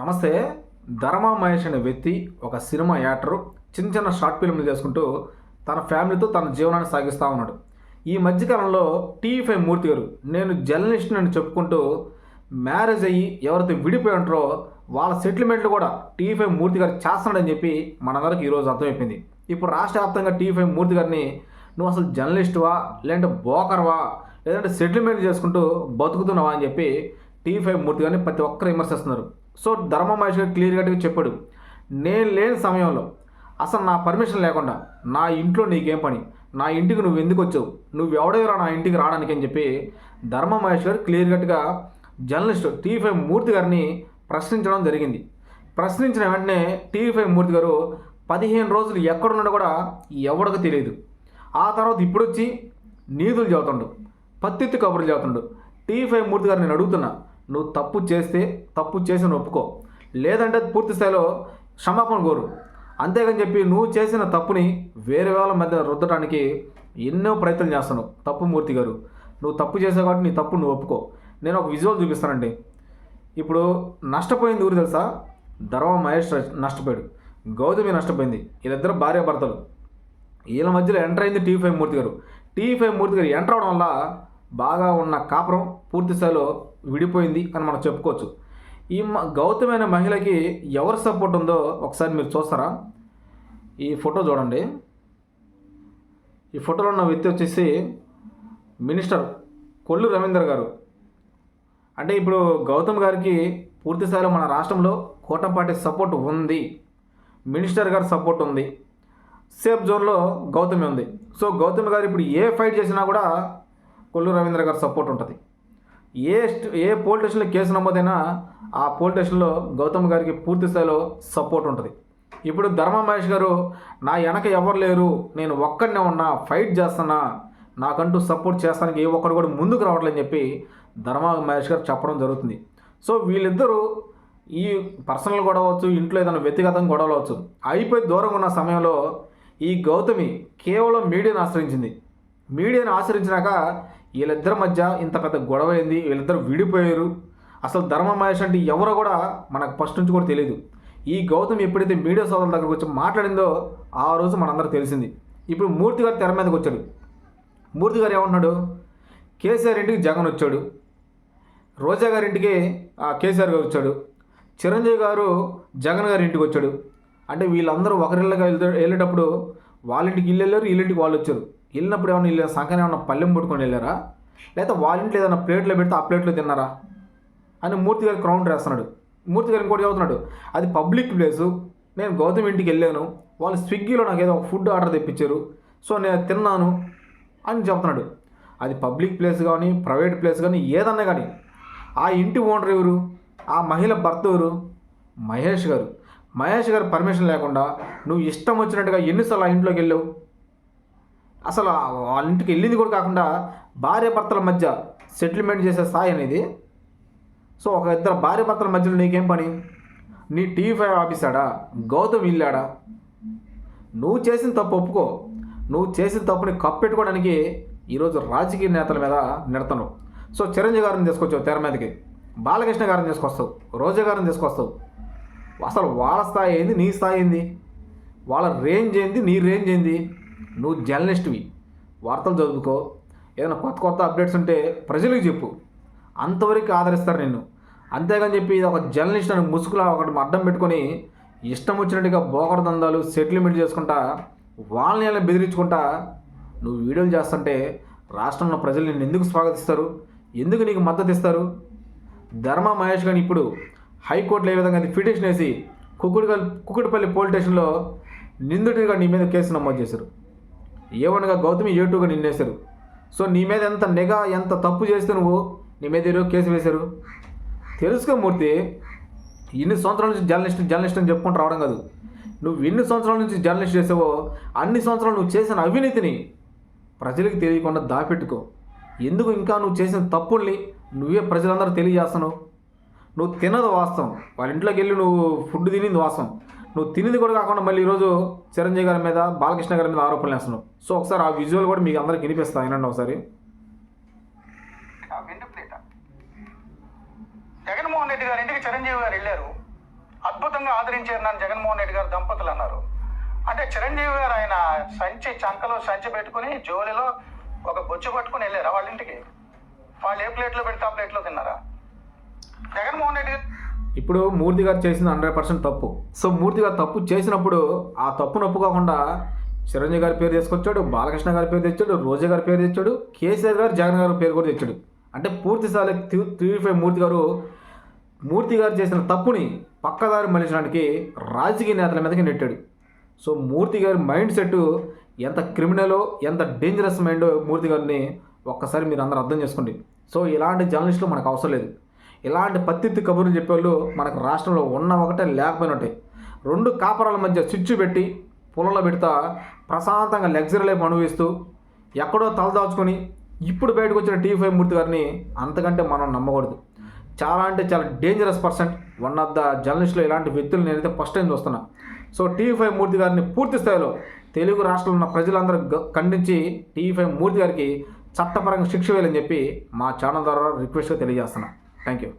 నమస్తే ధర్మ మహేష్ అనే వ్యక్తి ఒక సినిమా యాక్టరు చిన్న చిన్న షార్ట్ ఫిల్మ్లు చేసుకుంటూ తన ఫ్యామిలీతో తన జీవనాన్ని సాగిస్తూ ఉన్నాడు. ఈ మధ్యకాలంలో టీవీ ఫైవ్ మూర్తి గారు నేను జర్నలిస్ట్ అని చెప్పుకుంటూ మ్యారేజ్ అయ్యి ఎవరైతే విడిపోయి ఉంటారో వాళ్ళ సెటిల్మెంట్లు కూడా టీవీ ఫైవ్ మూర్తి గారు చేస్తున్నాడని చెప్పి మనందరికి ఈరోజు అర్థమైపోయింది. ఇప్పుడు రాష్ట్ర వ్యాప్తంగా టీవీ ఫైవ్ మూర్తి గారిని నువ్వు అసలు జర్నలిస్టువా లేదంటే బోకర్వా లేదంటే సెటిల్మెంట్ చేసుకుంటూ బతుకుతున్నావా అని చెప్పి టీవీ ఫైవ్ మూర్తి గారిని ప్రతి ఒక్కరు విమర్శిస్తున్నారు. సో ధర్మ మహేష్ గారు క్లియర్ కట్గా చెప్పాడు. నేను లేని సమయంలో అసలు నా పర్మిషన్ లేకుండా నా ఇంట్లో నీకేం పని? నా ఇంటికి నువ్వు ఎందుకు వచ్చావు? నువ్వు ఎవడెవరా నా ఇంటికి రావడానికి అని చెప్పి ధర్మ మహేష్ గారు క్లియర్ కట్గా జర్నలిస్ట్ టీఫై ఫైవ్ మూర్తి గారిని ప్రశ్నించడం జరిగింది. ప్రశ్నించిన వెంటనే టీవీ ఫైవ్ మూర్తి గారు పదిహేను రోజులు ఎక్కడున్నాడో కూడా ఎవడికి తెలియదు. ఆ తర్వాత ఇప్పుడు వచ్చి నీతులు చదువుతుండు పత్తిత్తి కబుర్లు చదువుతుండు. టీవీ ఫైవ్ మూర్తి గారు నేను అడుగుతున్నా నువ్వు తప్పు చేస్తే తప్పు చేసిన ఒప్పుకో. లేదంటే పూర్తి స్థాయిలో క్షమాపణ కోరు. అంతేగాని చెప్పి నువ్వు చేసిన తప్పుని వేరే వాళ్ళ మధ్య రుద్దడానికి ఎన్నో ప్రయత్నం చేస్తున్నావు. తప్పు మూర్తి గారు. నువ్వు తప్పు చేసావు కాబట్టి నీ తప్పు నువ్వు ఒప్పుకో. నేను ఒక విజువల్ చూపిస్తానండి. ఇప్పుడు నష్టపోయింది ఊరు తెలుసా? ధర్మ మహేష్ నష్టపోయాడు. గౌతమి నష్టపోయింది. వీళ్ళిద్దరు భార్య భర్తలు. వీళ్ళ మధ్యలో ఎంటర్ అయింది టీవీ ఫైవ్ మూర్తి గారు. టీవీ ఫైవ్ మూర్తి గారు ఎంటర్ అవడం వల్ల బాగా ఉన్న కాపురం పూర్తి స్థాయిలో విడిపోయింది అని మనం చెప్పుకోవచ్చు. ఈ మ- గౌతమి అనే మహిళకి ఎవరు సపోర్ట్ ఉందో ఒకసారి మీరు చూస్తారా? ఈ ఫోటో చూడండి. ఈ ఫోటోలో ఉన్న వ్యక్తి వచ్చేసి మినిస్టర్ కొల్లు రవీందర్ గారు. అంటే ఇప్పుడు గౌతమ్ గారికి పూర్తిస్థాయిలో మన రాష్ట్రంలో కోటంపాటి సపోర్ట్ ఉంది. మినిస్టర్ గారి సపోర్ట్ ఉంది. సేఫ్ జోన్లో గౌతమి ఉంది. సో గౌతమి గారు ఇప్పుడు ఏ ఫైట్ చేసినా కూడా కొల్లు రవీంద్ర గారి సపోర్ట్ ఉంటుంది. ఏ ఏ పోలీస్ స్టేషన్లో కేసు నమోదైనా ఆ పోలీస్ స్టేషన్లో గౌతమ్ గారికి పూర్తి స్థాయిలో సపోర్ట్ ఉంటుంది. ఇప్పుడు ధర్మ మహేష్ గారు నా వెనక ఎవరు లేరు నేను ఒక్కడనే ఉన్నా ఫైట్ చేస్తున్నా నాకంటూ సపోర్ట్ చేస్తానికి ఏ ఒక్కరు కూడా ముందుకు రావట్లేదని చెప్పి ధర్మ మహేష్ గారు చెప్పడం జరుగుతుంది. సో వీళ్ళిద్దరూ ఈ పర్సనల్ గొడవ అవచ్చు ఇంట్లో ఏదైనా వ్యక్తిగతం గొడవలు అవచ్చు అయిపోయి దూరంగా ఉన్న సమయంలో ఈ గౌతమి కేవలం మీడియాను ఆశ్రయించింది. మీడియాను ఆశ్రయించినాక వీళ్ళిద్దరి మధ్య ఇంత పెద్ద గొడవ అయింది వీళ్ళిద్దరు విడిపోయారు. అసలు ధర్మ మహేష్ అంటే ఎవరో కూడా మనకు ఫస్ట్ నుంచి కూడా తెలియదు ఈ గౌతమ్ ఎప్పుడైతే మీడియా సోదరుల దగ్గరకు వచ్చి మాట్లాడిందో ఆ రోజు మనందరూ తెలిసింది. ఇప్పుడు మూర్తి గారు తెర మీదకి వచ్చాడు. మూర్తి గారు ఏమంటున్నాడు కేసీఆర్ ఇంటికి జగన్ వచ్చాడు. రోజా గారి ఇంటికి ఆ, కేసీఆర్ గారు వచ్చాడు. చిరంజీవి గారు జగన్ గారి ఇంటికి వచ్చాడు. అంటే వీళ్ళందరూ ఒకరిళ్ళగా వెళ్తే వెళ్ళేటప్పుడు వాళ్ళ ఇంటికి ఇల్లు వెళ్ళారు వీళ్ళింటికి వాళ్ళు వచ్చారు. వెళ్ళినప్పుడు ఏమైనా వెళ్ళారా? సంఖాన్ని ఏమైనా పల్లెం పట్టుకొని వెళ్ళారా? లేకపోతే వాళ్ళ ఇంట్లో ఏదైనా ప్లేట్లో పెడితే ఆ ప్లేట్లో తిన్నారా? అని మూర్తి గారు క్రౌండ్ వేస్తున్నాడు మూర్తి గారు ఇంకోటి చదువుతున్నాడు. అది పబ్లిక్ ప్లేసు నేను గౌతమ్ ఇంటికి వెళ్ళాను. వాళ్ళు స్విగ్గీలో నాకు ఏదో ఒక ఫుడ్ ఆర్డర్ తెప్పించారు. సో నేను తిన్నాను అని చెప్తున్నాడు. అది పబ్లిక్ ప్లేస్ కానీ ప్రైవేట్ ప్లేస్ కానీ ఏదన్నా కానీ. ఆ ఇంటి ఓనర్ ఎవరు? ఆ మహిళ భర్త ఎవరు? మహేష్ గారు. మహేష్ గారు పర్మిషన్ లేకుండా నువ్వు ఇష్టం వచ్చినట్టుగా ఎన్నిసార్లు ఆ ఇంట్లోకి వెళ్ళావు? అసలు వాళ్ళ ఇంటికి వెళ్ళింది కూడా కాకుండా భార్య భర్తల మధ్య సెటిల్మెంట్ చేసే స్థాయి అనేది. సో ఒక ఇద్దరు భార్య భర్తల మధ్యలో నీకేం పని? నీ టీవీ ఫైవ్ ఆఫీసాడా? గౌతమ్ ఇల్లాడా? నువ్వు చేసిన తప్పు ఒప్పుకో. నువ్వు చేసిన తప్పుని కప్పెట్టుకోవడానికి ఈరోజు రాజకీయ నేతల మీద నెడతాను సో చిరంజీవి గారిని తీసుకొచ్చావు తెర మీదకి. బాలకృష్ణ గారిని తీసుకొస్తావు. రోజా గారిని తీసుకొస్తావు. అసలు వాళ్ళ స్థాయి ఏంది? నీ స్థాయి ఏంది? వాళ్ళ రేంజ్ ఏంది? నీ రేంజ్ ఏంది? నువ్వు జర్నలిస్ట్వి. వార్తలు చదువుకో. ఏదైనా కొత్త కొత్త అప్డేట్స్ ఉంటే ప్రజలకు చెప్పు. అంతవరకు ఆదరిస్తారు నిన్ను. అంతేగాని చెప్పి ఇది ఒక జర్నలిస్ట్ అని ముసుగులా ఒకటి అడ్డం పెట్టుకొని ఇష్టం వచ్చినట్టుగా బోకడ దందాలు సెటిల్మెంట్ చేసుకుంటా వాళ్ళని వాళ్ళని బెదిరించుకుంటా నువ్వు వీడియోలు చేస్తుంటే రాష్ట్రంలో ప్రజలు నిన్ను ఎందుకు స్వాగతిస్తారు? ఎందుకు నీకు మద్దతు ఇస్తారు? ధర్మ మహేష్ గారిని ఇప్పుడు హైకోర్టులో ఏ విధంగా అది పిటిషన్ వేసి కుక్కుడిపల్లి కుక్కుడిపల్లి పోలీస్ స్టేషన్లో నిందితుడిగా నీ మీద కేసు నమోదు చేశారు. ఏవనగా గౌతమి ఏటుగా నిన్నేశారు. సో నీ మీద ఎంత నిఘా ఎంత తప్పు చేస్తే నువ్వు నీ మీద ఈరోజు కేసు వేశారు? తెలుసుకో మూర్తి ఇన్ని సంవత్సరాల నుంచి జర్నలిస్ట్ జర్నలిస్ట్ అని చెప్పుకుంటూ రావడం కాదు. నువ్వు ఎన్ని సంవత్సరాల నుంచి జర్నలిస్ట్ చేసావో అన్ని సంవత్సరాలు నువ్వు చేసిన అవినీతిని ప్రజలకు తెలియకుండా దాపెట్టుకో. ఎందుకు ఇంకా నువ్వు చేసిన తప్పుల్ని నువ్వే ప్రజలందరూ తెలియజేస్తున్నావు? నువ్వు తినదు వాస్తవం. వాళ్ళ ఇంట్లోకి వెళ్ళి నువ్వు ఫుడ్ తినింది వాస్తవం. నువ్వు తినేది కూడా కాకుండా మళ్ళీ ఈరోజు చిరంజీవి గారి మీద బాలకృష్ణ గారి మీద ఆరోపణలు వేస్తున్నావు. సో ఒకసారి ఆ విజువల్ కూడా మీకు అందరికి వినిపిస్తా వినండి ఒకసారి. జగన్మోహన్ రెడ్డి గారి ఇంటికి చిరంజీవి గారు వెళ్ళారు. అద్భుతంగా ఆదరించారు నన్ను జగన్మోహన్ రెడ్డి గారు దంపతులు అన్నారు. అంటే చిరంజీవి గారు ఆయన సంచి చంకలో సంచి పెట్టుకుని జోలిలో ఒక బొచ్చు పట్టుకుని వెళ్ళారా వాళ్ళ ఇంటికి? వాళ్ళు ఏ ప్లేట్లో పెడితే ఆ ప్లేట్లో తిన్నారా? జగన్మోహన్ రెడ్డి గారు ఇప్పుడు మూర్తి గారు చేసింది హండ్రెడ్ పర్సెంట్ తప్పు. సో మూర్తి గారు తప్పు చేసినప్పుడు ఆ తప్పును ఒప్పుకోకుండా చిరంజీవి గారి పేరు తీసుకొచ్చాడు బాలకృష్ణ గారి పేరు తెచ్చాడు రోజా గారి పేరు తెచ్చాడు కేసీఆర్ గారు జగన్ గారి పేరు కూడా తెచ్చాడు. అంటే పూర్తి స్థాయి త్రీ ఫైవ్ మూర్తి గారు మూర్తి గారు చేసిన తప్పుని పక్కదారి మళ్ళించడానికి రాజకీయ నేతల మీదకి నెట్టాడు. సో మూర్తి గారి మైండ్ సెట్ ఎంత క్రిమినలో ఎంత డేంజరస్ మైండ్ మూర్తి గారిని ఒక్కసారి మీరు అందరూ అర్థం చేసుకోండి. సో ఇలాంటి జర్నలిస్టులు మనకు అవసరం లేదు. ఇలాంటి పత్తిత్తి కబుర్లు చెప్పేవాళ్ళు మనకు రాష్ట్రంలో ఉన్న ఒకటే లేకపోయిన ఒకటి. రెండు కాపరాల మధ్య స్విచ్ పెట్టి పొలంలో పెడతా ప్రశాంతంగా లగ్జరీ లైఫ్ అనుభవిస్తూ ఎక్కడో తలదాచుకొని ఇప్పుడు బయటకు వచ్చిన టీ ఫైవ్ మూర్తి గారిని అంతకంటే మనం నమ్మకూడదు. చాలా అంటే చాలా dangerous person one of the జర్నలిస్టులో ఇలాంటి వ్యక్తులు నేనైతే ఫస్ట్ టైం చూస్తున్నా. సో టీవీ ఫైవ్ మూర్తి గారిని పూర్తి స్థాయిలో తెలుగు రాష్ట్రంలో ఉన్న ప్రజలందరూ ఖండించి టీవీ ఫైవ్ మూర్తి గారికి చట్టపరంగా శిక్ష వేయాలని చెప్పి మా ఛానల్ ద్వారా రిక్వెస్ట్గా తెలియజేస్తున్నా. Thank you.